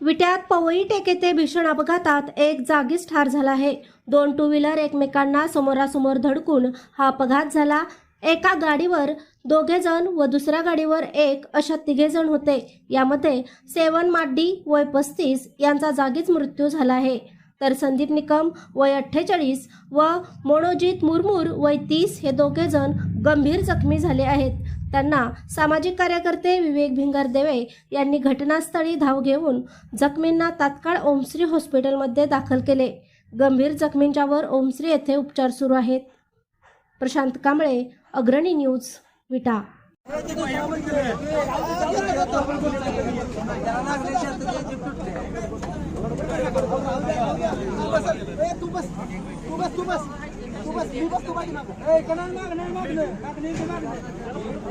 विट्यात Powai take येथे भीषण अपघातात एक जागीच ठार झाला आहे. दोन टू व्हीलर एकमेकांना समोरासमोर धडकून हा अपघात झाला. एका गाडीवर दोघे जण व दुसऱ्या गाडीवर एक अशा तिघे जण होते. यामध्ये सेवन माड्डी वय पस्तीस यांचा जागीच मृत्यू झाला आहे. तर संदीप निकम वय अठ्ठेचाळीस व मोनोजित मुरमुर वय तीस हे दोघे जण गंभीर जखमी झाले आहेत. त्यांना सामाजिक कार्यकर्ते विवेक भिंगारदेवे यांनी घटनास्थळी धाव घेऊन जखमींना तात्काळ ओमश्री हॉस्पिटलमध्ये दाखल केले. गंभीर जखमींच्यावर ओमश्री येथे उपचार सुरू आहेत. प्रशांत कांबळे अग्रणी न्यूज विटा. तू बस तू बस. तू बस तू बस तू बस तू बस तू पाठी माग ए कणाल माग नाही मागलं माग नाही